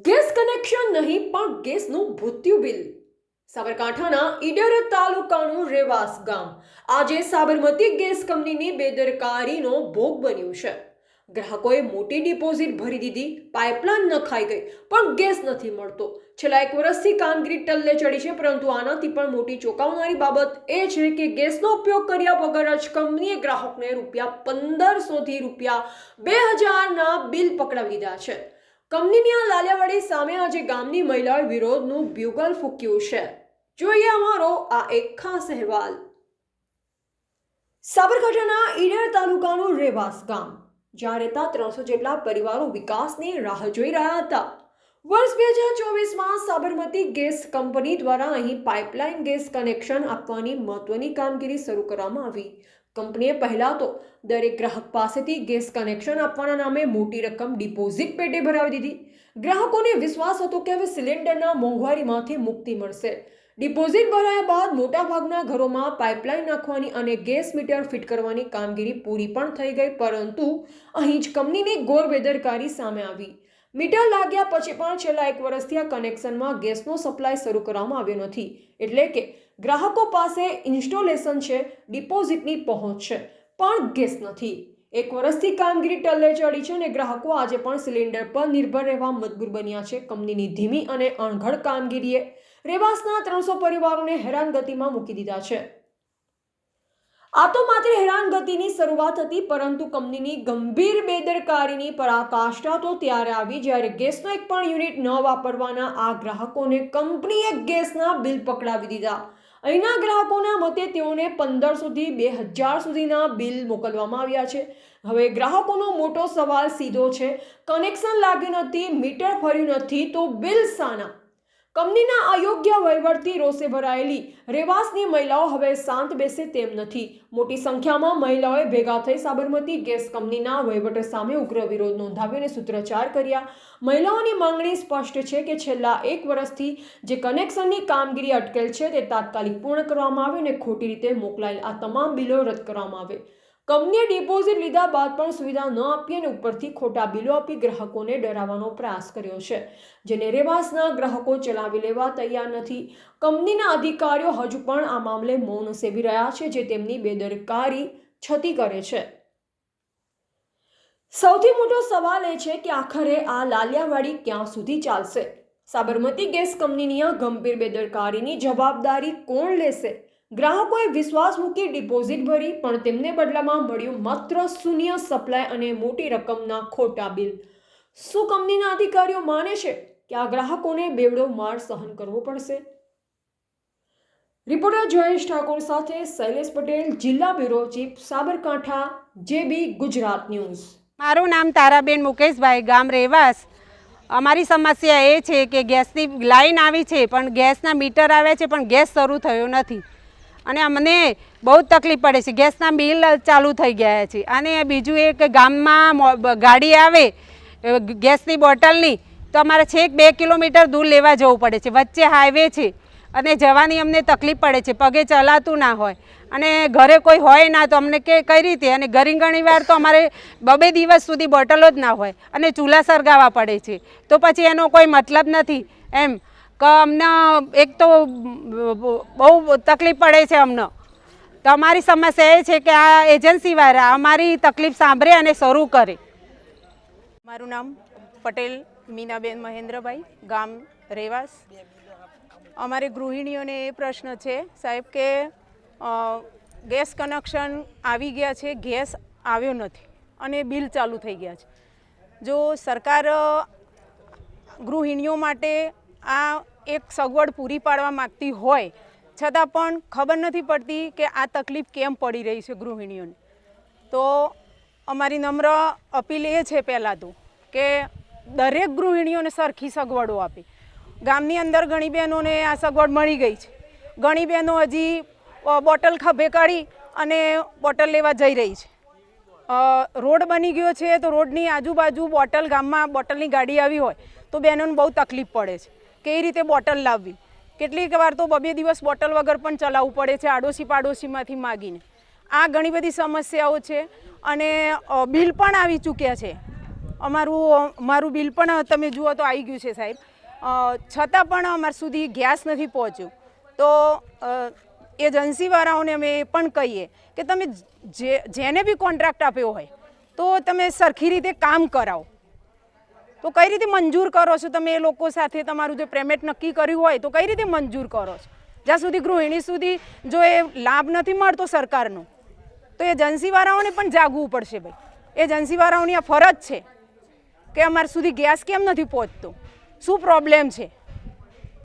Gas connection નહીં, પણ ગેસનું ભૂત્યુ બિલ. સાબરકાંઠાના ઈડર તાલુકાનું રેવાસ ગામ. આજે સાબરમતી ગેસ કંપનીની બેદરકારીનો ભોગ બન્યું છે. ગ્રાહકોએ મોટી ડિપોઝિટ ભરી દીધી, પાઇપલાઇન નખાઈ ગઈ, પણ ગેસ નથી મળતો. છેલ્લા એક વર્ષથી કામગીરી ટલ્લે ચડી છે, પરંતુ આનાથી પણ મોટી ચોંકાવનારી બાબત એ છે કે ગેસનો ઉપયોગ કર્યા વગર જ કંપનીએ ગ્રાહકને રૂપિયા પંદરસોથી રૂપિયા બે હજારના બિલ પકડાવી દીધા છે. કંપનીની આ લાલિયાવાડી સામે આજે ગામની મહિલાઓએ વિરોધનું બ્યુગલ ફૂક્યું છે. જોઈએ અમારો આ એક ખાસ અહેવાલ. સાબરકાંઠાના ઈડર તાલુકાનું રેવાસ ગામ જ્યાં રહેતા ત્રણસો જેટલા પરિવારો વિકાસની રાહ જોઈ રહ્યા હતા. વર્ષ બે હજાર ચોવીસમાં સાબરમતી ગેસ કંપની દ્વારા અહીં પાઇપલાઇન ગેસ કનેક્શન આપવાની મહત્વની કામગીરી શરૂ કરવામાં આવી. કંપનીએ પહેલાં તો દરેક ગ્રાહક પાસેથી ગેસ કનેક્શન આપવાના નામે મોટી રકમ ડિપોઝિટ પેટે ભરાવી દીધી. ગ્રાહકોને વિશ્વાસ હતો કે હવે સિલિન્ડરના મોંઘવારીમાંથી મુક્તિ મળશે. ડિપોઝિટ ભરાયા બાદ મોટાભાગના ઘરોમાં પાઇપલાઇન નાખવાની અને ગેસ મીટર ફિટ કરવાની કામગીરી પૂરી પણ થઈ ગઈ, પરંતુ અહીં જ કંપનીની ગોર બેદરકારી સામે આવી. મીટર લાગ્યા પછી પણ છેલ્લા એક વર્ષથી આ કનેક્શનમાં ગેસનો સપ્લાય શરૂ કરવામાં આવ્યો નથી. એટલે કે ગ્રાહકો પાસે ઇન્સ્ટોલેશન છે, ડિપોઝિટની પહોંચ છે, પણ ગેસ નથી. એક વર્ષથી કામગીરી ટલ્લે ચડી છે અને ગ્રાહકો આજે પણ સિલિન્ડર પર નિર્ભર રહેવા મજબૂર બન્યા છે. કંપનીની ધીમી અને અણઘડ કામગીરીએ રેવાસના ત્રણસો પરિવારોને હેરાનગતિમાં મૂકી દીધા છે. આ તો માત્ર હેરાનગતિની શરૂઆત હતી, પરંતુ કંપનીની ગંભીર બેદરકારીની પરાકાષ્ઠા તો ત્યારે આવી, જ્યારે ગેસનો એક પણ યુનિટ ન વાપરવાના આ ગ્રાહકોને કંપનીએ ગેસના બિલ પકડાવી દીધા. અહીંના ગ્રાહકોના મતે તેઓને પંદરસોથી બે હજાર સુધીના બિલ મોકલવામાં આવ્યા છે. હવે ગ્રાહકોનો મોટો સવાલ સીધો છે. કનેક્શન લાગ્યું નથી, મીટર ફર્યું નથી, તો બિલ સાના કંપનીના અયોગ્ય વહીવટથી રોષે ભરાયેલી રેવાસની મહિલાઓ હવે શાંત બેસે તેમ નથી. મોટી સંખ્યામાં મહિલાઓએ ભેગા થઈ સાબરમતી ગેસ કંપનીના વહીવટ સામે ઉગ્ર વિરોધ નોંધાવ્યો અને સૂત્રોચ્ચાર કર્યા. મહિલાઓની માંગણી સ્પષ્ટ છે કે છેલ્લા એક વર્ષથી જે કનેક્શનની કામગીરી અટકેલ છે તે તાત્કાલિક પૂર્ણ કરવામાં આવે અને ખોટી રીતે મોકલાયેલ આ તમામ બિલો રદ કરવામાં આવે. કંપનીએ ડિપોઝિટ લીધા બાદ પણ સુવિધા ન આપી અને ઉપરથી ખોટા બિલો આપી ગ્રાહકોને ડરાવવાનો પ્રયાસ કર્યો છે. જેને રેવાસના ગ્રાહકો ચલાવી લેવા તૈયાર નથી. કંપનીના અધિકારીઓ હજુ પણ આ મામલે મૌન સેવી રહ્યા છે, જે તેમની બેદરકારી છતી કરે છે. સૌથી મોટો સવાલ એ છે કે આખરે આ લાલિયાવાડી ક્યાં સુધી ચાલશે? સાબરમતી ગેસ કંપનીની આ ગંભીર બેદરકારીની જવાબદારી કોણ લેશે? ગ્રાહકોએ વિશ્વાસ મૂકી ડિપોઝિટ ભરી, પણ તેમને બદલામાં મળ્યું માત્ર શૂન્ય સપ્લાય અને મોટી રકમના ખોટા બિલ. શું કંપનીના અધિકારીઓ માને છે કે આ ગ્રાહકોને બેવડો માર સહન કરવો પડશે? રિપોર્ટર જયેશ ઠાકોર સાથે શૈલેષ પટેલ, જિલ્લા bureau chief Sabarkantha, JB Gujarat news. મારું નામ તારાબેન મુકેશભાઈ, ગામ રેવાસ અમારી સમસ્યા એ છે કે ગેસની લાઈન આવી છે, પણ ગેસના મીટર આવ્યા છે, પણ ગેસ શરૂ થયો નથી. અને અમને બહુ તકલીફ પડે છે. ગેસના બિલ ચાલુ થઈ ગયા છે. અને બીજું એક ગામમાં મો- ગાડી આવે ગેસની બોટલની, તો અમારે છેક બે કિલોમીટર દૂર લેવા જવું પડે છે. વચ્ચે હાઈવે છે અને જવાની અમને તકલીફ પડે છે. પગે ચલાતું ના હોય. અને ઘરે કોઈ હોય ના તો અમને કે કઈ રીતે? અને ઘણી વાર તો અમારે બબે દિવસ સુધી બોટલો જ ના હોય અને ચૂલા સળગાવવા પડે છે. તો પછી એનો કોઈ મતલબ નથી. એમ કે અમને એક તો બહુ તકલીફ પડે છે અમને. તો અમારી સમસ્યા એ છે કે આ એજન્સીવાળા અમારી તકલીફ સાંભળે અને શરૂ કરે. મારું નામ પટેલ મીનાબેન મહેન્દ્રભાઈ, ગામ રેવાસ અમારે ગૃહિણીઓને એ પ્રશ્ન છે, સાહેબ, કે ગેસ કનેક્શન આવી ગયા છે, ગેસ આવ્યો નથી અને બિલ ચાલુ થઈ ગયા છે. જો સરકાર ગૃહિણીઓ માટે આ એક સગવડ પૂરી પાડવા માગતી હોય, છતાં પણ ખબર નથી પડતી કે આ તકલીફ કેમ પડી રહી છે ગૃહિણીઓને. તો અમારી નમ્ર અપીલ એ છે પહેલાં તો કે દરેક ગૃહિણીઓને સરખી સગવડો આપે. ગામની અંદર ઘણી બહેનોને આ સગવડ મળી ગઈ છે. ઘણી બહેનો હજી બોટલ ખભે કાઢી અને બોટલ લેવા જઈ રહી છે. રોડ બની ગયો છે તો રોડની આજુબાજુ બોટલ ગામમાં બોટલની ગાડી આવી હોય તો બહેનોને બહુ તકલીફ પડે છે. કઈ રીતે બોટલ લાવવી? કેટલીક વાર તો બબે દિવસ બોટલ વગર પણ ચલાવવું પડે છે આડોશી પાડોશીમાંથી માગીને. આ ઘણી બધી સમસ્યાઓ છે અને બિલ પણ આવી ચૂક્યા છે. અમારું મારું બિલ પણ તમે જુઓ તો આવી ગયું છે સાહેબ. છતાં પણ અમાર સુધી ગેસ નથી પહોંચ્યું. તો એજન્સીવાળાઓને અમે એ પણ કહીએ કે તમે જે, જેને બી કોન્ટ્રાક્ટ આપ્યો હોય, તો તમે સરખી રીતે કામ કરાવો. તો કઈ રીતે મંજૂર કરો છો તમે એ લોકો સાથે તમારું જે પેમેન્ટ નક્કી કર્યું હોય તો કઈ રીતે મંજૂર કરો છો? જ્યાં સુધી ગૃહિણી સુધી જો એ લાભ નથી મળતો સરકારનો, તો એજન્સીવાળાઓને પણ જાગવું પડશે ભાઈ. એજન્સીવાળાઓની આ ફરજ છે કે અમારા સુધી ગેસ કેમ નથી પહોંચતો? શું પ્રોબ્લેમ છે?